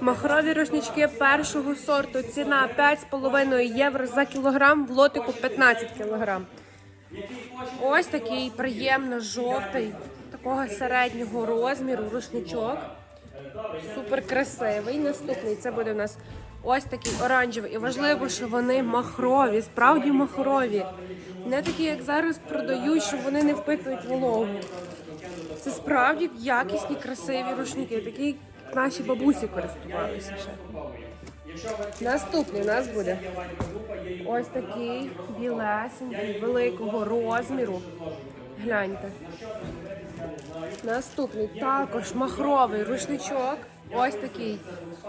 Махрові рушнички першого сорту. Ціна 5,5 євро за кілограм, в лотику 15 кілограм. Ось такий приємно жовтий, такого середнього розміру рушничок. Супер красивий. Наступний це буде у нас ось такий оранжевий. І важливо, що вони махрові, справді махрові. Не такі, як зараз продають, що вони не впитують вологу. Це справді якісні, красиві рушники, такі як наші бабусі користувалися ще. Наступний у нас буде ось такий білесенький, великого розміру. Гляньте. Наступний також махровий рушничок. Ось такий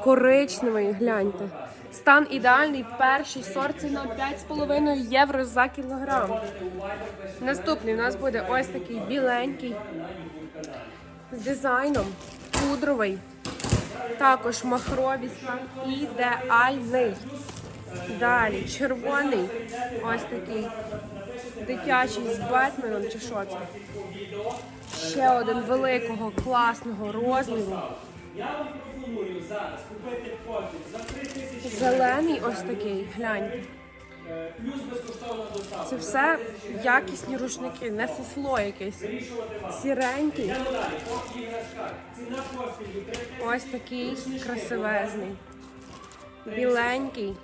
коричневий, гляньте. Стан ідеальний, перший сорт ціна 5,5 євро за кілограм. Наступний у нас буде ось такий біленький з дизайном, пудровий. Також махровий стан ідеальний. Далі червоний, ось такий дитячий з Бетменом чи що це. Ще один великого класного розміру. Зелений ось такий, гляньте. Це все якісні рушники, не фуфло якесь. Сіренький. Ось такий красивезний. Біленький.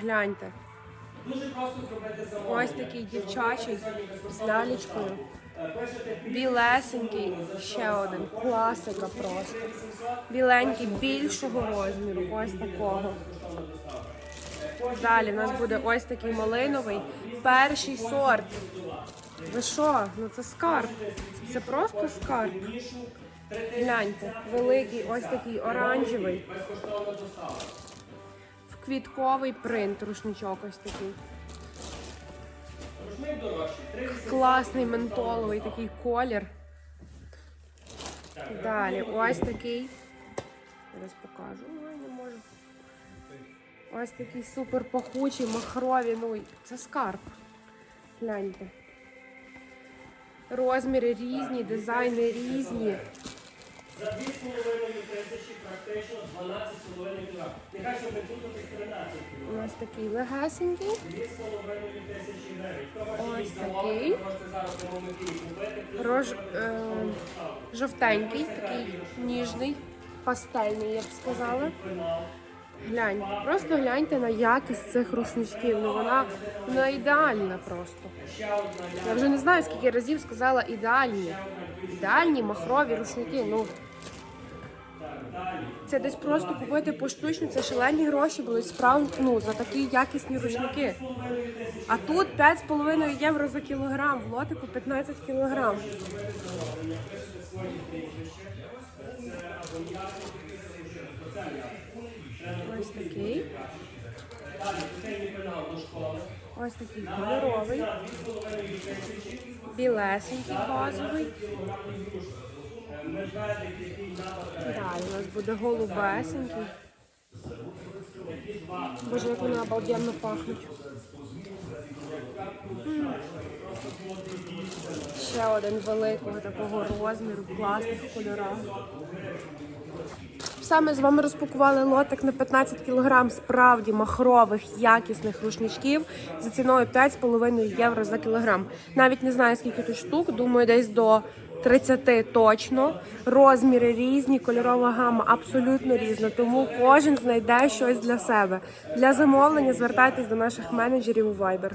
Гляньте. Ось такий дівчачий з лялечкою. Білесенький, ще один. Класика просто. Біленький більшого розміру. Ось такого. Далі в нас буде ось такий малиновий. Перший сорт. Ви що? Ну це скарб. Це просто скарб. Гляньте, великий, ось такий оранжевий. В квітковий принт рушничок ось такий. Класний ментоловий такий колір. Далі, ось такий. Зараз покажу. Ой, не можу. Ось такий супер пахучий, махрові. Ну, це скарб. Гляньте. Розміри різні, дизайни різні. За 2,5 тисячі практично 12,5 кг. Нехай щоб не плутати 13 кг. У нас такий легесенький. 2,5 тисячі гривень. Хто Ось такий. можете зараз на момент купити. плюс Рож, е, жовтенький, такий ніжний, пастельний, я б сказала. Гляньте, просто гляньте на якість цих рушничків. Ну вона, вона ідеальна просто. Я вже не знаю, скільки разів сказала ідеальні. Ідеальні махрові рушники. Ну це десь просто купити поштучно, це шалені гроші були справді ну, за такі якісні рушники. А тут 5,5 євро за кілограм, в лотику 15 кілограм. Ось такий. Ось такий кольоровий. Білесенький базовий. Далі у нас буде голубесенький. Боже, як вони обалденно пахнуть. Ще один великого такого розміру, класних кольорах. Саме з вами розпакували лотик на 15 кг справді махрових якісних рушничків за ціною 5,5 євро за кілограм. Навіть не знаю скільки тут штук, думаю, десь до 30 точно. Розміри різні, кольорова гама абсолютно різна. Тому кожен знайде щось для себе. Для замовлення звертайтесь до наших менеджерів у Viber.